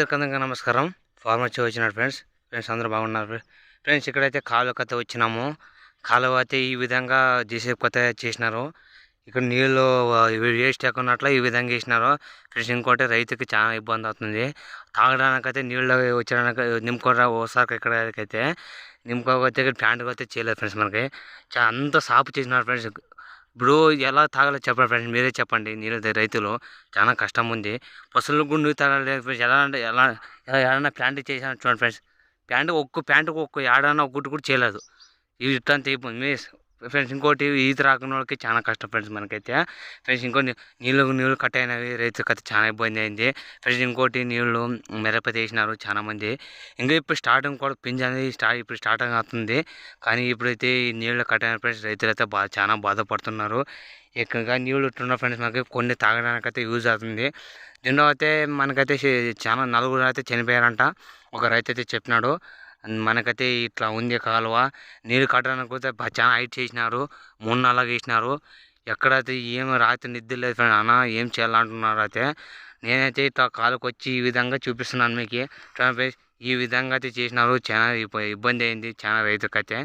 రైతులకందరికీ నమస్కారం. ఫార్మర్ వచ్చి వచ్చినాడు ఫ్రెండ్స్. ఫ్రెండ్స్ అందరూ బాగున్నారు. ఫ్రెండ్స్ ఇక్కడైతే కాలువ కథ వచ్చినాము. కాలువ అయితే ఈ విధంగా జేసీబీ కొత్త చేసినారు. ఇక్కడ నీళ్ళు వేస్ట్ ఉన్నట్లు ఈ విధంగా వేసినారు ఫ్రెండ్స్ ఇంకోటి రైతుకి చాలా ఇబ్బంది అవుతుంది. తాగడానికైతే నీళ్ళు వచ్చడానికి నింపుకోరా ఓసారి ఇక్కడికైతే నింపుకోకపోతే ప్యాంటుకు అయితే చేయలేదు ఫ్రెండ్స్ మనకి. అంత సాపు చేసినారు ఫ్రెండ్స్. ఇప్పుడు ఎలా తాగాలో చెప్పండి ఫ్రెండ్స్ మీరే చెప్పండి. నీళ్ళు రైతులు చాలా కష్టం ఉంది పసులు కూడా నీళ్ళు తాగలేదు ఫ్రెండ్స్ ఎలా అంటే ఎలా ఎలా ఏడన్నా ప్యాంటు చేసాను చూడండి ఫ్రెండ్స్. ప్యాంటు ఒక్క ప్యాంటుకు ఒక్క ఏడన్నా ఒక్కటి కూడా చేయలేదు. ఇవి ఇట్లాంటి అయిపోయింది ఫ్రెండ్స్ ఇంకోటి ఈత రాకున్న వాళ్ళకి చాలా కష్టం ఫ్రెండ్స్ మనకైతే. ఫ్రెండ్స్ ఇంకోటి నీళ్ళు నీళ్ళు కట్ అయినవి రైతులకు అయితే చాలా ఇబ్బంది అయింది. ఫ్రెండ్స్ ఇంకోటి నీళ్ళు మిరపతి వేసినారు చాలామంది ఇంకా ఇప్పుడు స్టార్టింగ్ కూడా పింజ్ అనేది స్టార్ట్ ఇప్పుడు స్టార్టింగ్ అవుతుంది. కానీ ఇప్పుడైతే ఈ నీళ్ళు కట్ అయిన ఫ్రెండ్స్ రైతులు అయితే బా చాలా బాధపడుతున్నారు. ఎక్కువగా నీళ్ళు ఉంటున్న ఫ్రెండ్స్ మనకి కొన్ని తాగడానికైతే యూజ్ అవుతుంది. దీనిలో అయితే మనకైతే చాలా నలుగురు అయితే చనిపోయారంట. ఒక రైతు అయితే చెప్పినాడు. మనకైతే ఇట్లా ఉంది కాలువ. నీరు కట్టడానికి కూడా చాలా హైట్ చేసినారు. మొన్న నాలుగు వేసినారు. ఎక్కడైతే ఏం రాత్రి నిద్ర లేదు ఫ్రెండ్ అన్న ఏం చేయాలంటున్నారు అయితే నేనైతే ఇట్లా కాలుకి వచ్చి ఈ విధంగా చూపిస్తున్నాను మీకు. ఈ విధంగా అయితే చేసినారు. చాలా ఇబ్బంది అయింది. చాలా రైతుకైతే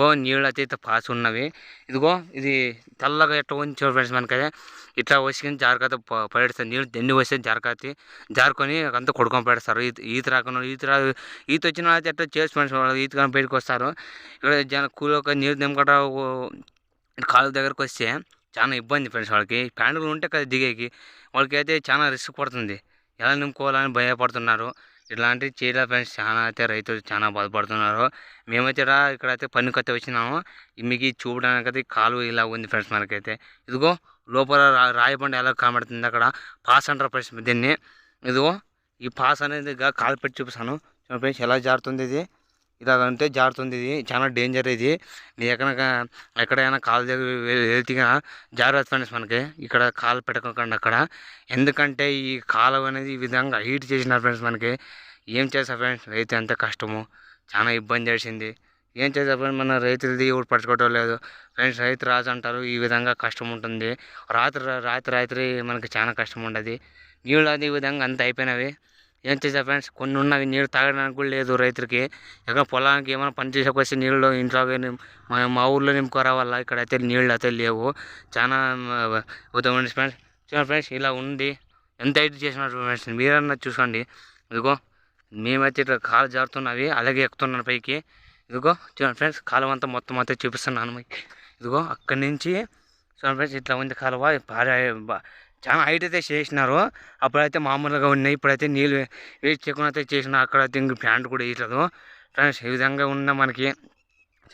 ఓ నీళ్ళు అయితే ఇట్లా పాస్ ఉన్నవి. ఇదిగో ఇది తెల్లగా ఎట్లా ఉంది ఫ్రెండ్స్ మనకైతే. ఇట్లా వచ్చి జారకైతే పడేస్తారు. నీళ్ళు దండి వస్తే జారకైతే జారుకొని అంతా కొడుకొని పెడతారు ఈత ఈత రాకుండా ఈత రా ఈత వచ్చిన వాళ్ళు అయితే ఎట్లా చేసి ఫ్రెండ్స్? వాళ్ళు ఈత కానీ బయటకు వస్తారు. ఇక్కడ జన కూలి ఒక నీళ్ళు నిమ్మకట కాలు దగ్గరకు వస్తే చాలా ఇబ్బంది ఫ్రెండ్స్ వాళ్ళకి. ప్యాంటులు ఉంటే కదా దిగేకి. వాళ్ళకి అయితే చాలా రిస్క్ పడుతుంది. ఎలా నింపుకోవాలని భయపడుతున్నారు. ఇట్లాంటి చేయలేదు ఫ్రెండ్స్ చాలా అయితే రైతులు చాలా బాధపడుతున్నారు. మేమైతే రా ఇక్కడైతే పన్నుకైతే వచ్చినాము. మీకు ఇది చూడడానికి అయితే కాలువ ఇలా ఉంది ఫ్రెండ్స్ మనకైతే. ఇదిగో లోపల రా రాయబండి ఎలా కనబడుతుంది అక్కడ? పాస్ అంటారు ఫ్రెండ్స్ దీన్ని. ఇదిగో ఈ పాస్ అనేది కాలు పెట్టి చూపిస్తాను. ఫ్రెండ్స్ ఎలా జారుతుంది ఇది. ఇలా అంటే జారుతుంది ఇది. చాలా డేంజర్ ఇది. నీ ఎక్కడ ఎక్కడైనా కాలు దగ్గర వెళ్తిగా జాగ్రత్త ఫ్రెండ్స్ మనకి. ఇక్కడ కాలు పెట్టకండి అక్కడ. ఎందుకంటే ఈ కాలం అనేది ఈ విధంగా హీట్ చేసినారు ఫ్రెండ్స్ మనకి. ఏం చేస్తా ఫ్రెండ్స్? రైతు ఎంత కష్టము. చాలా ఇబ్బంది చేసింది. ఏం చేస్తా ఫ్రెండ్స్? మన రైతులది ఎవరు పట్టుకోవటం లేదు. ఫ్రెండ్స్ రైతు రాజు అంటారు ఈ విధంగా కష్టం ఉంటుంది. రాత్రి రాత్రి రాత్రి మనకి చాలా కష్టం ఉండదు. నీళ్ళు అది ఈ విధంగా అంత అయిపోయినవి. ఏం చేశారు ఫ్రెండ్స్ కొన్ని ఉన్నవి నీళ్ళు తాగడానికి కూడా లేదు రైతులకి. ఎక్కడ పొలానికి ఏమైనా పని చేసే వస్తే నీళ్ళు ఇంట్లో మా మా ఊళ్ళో ఊర్లో నింపుకోరావాలా? ఇక్కడ అయితే నీళ్ళు అయితే లేవు. చాలా ఉత్తమ ఫ్రెండ్స్ చూడండి ఫ్రెండ్స్ ఇలా ఉంది. ఎంత హైట్ చేసినారు ఫ్రెండ్స్ మీరన్నా చూసుకోండి. ఇదిగో మేమైతే ఇట్లా కాలు జారుతున్నవి అలాగే ఎక్కుతున్నాను పైకి. ఇదిగో చూడండి ఫ్రెండ్స్ కాలువ అంతా మొత్తం అయితే చూపిస్తున్నాను ఇదిగో అక్కడి నుంచి చూడండి ఫ్రెండ్స్ ఇట్లా ఉంది కాలువ. చాలా హైట్ అయితే చేసినారు. అప్పుడైతే మామూలుగా ఉన్నాయి. ఇప్పుడైతే నీళ్ళు వేస్ట్ చేయకుండా అయితే చేసిన అక్కడైతే ఇంక ప్యాంట్ కూడా వేయట్లేదు. ఫ్రెండ్స్ ఈ విధంగా ఉన్న మనకి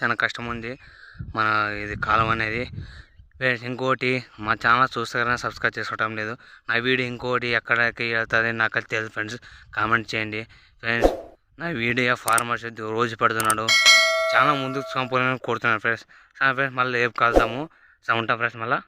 చాలా కష్టం ఉంది. మన ఇది కాలం అనేది. ఫ్రెండ్స్ ఇంకోటి మా ఛానల్ చూస్తారని సబ్స్క్రైబ్ చేసుకోవటం లేదు. నా వీడియో ఇంకోటి ఎక్కడికి వెళ్తుంది నాకు అది తెలియదు ఫ్రెండ్స్. కామెంట్ చేయండి. ఫ్రెండ్స్ నా వీడియో ఫార్మర్స్ రోజు పెడుతున్నాడు. చాలా ముందుకు సంపూర్ణ కొడుతున్నాడు ఫ్రెండ్స్. ఫ్రెండ్స్ మళ్ళీ రేపు కలుద్దాము. సరే ఉంటాం ఫ్రెండ్స్ మళ్ళీ.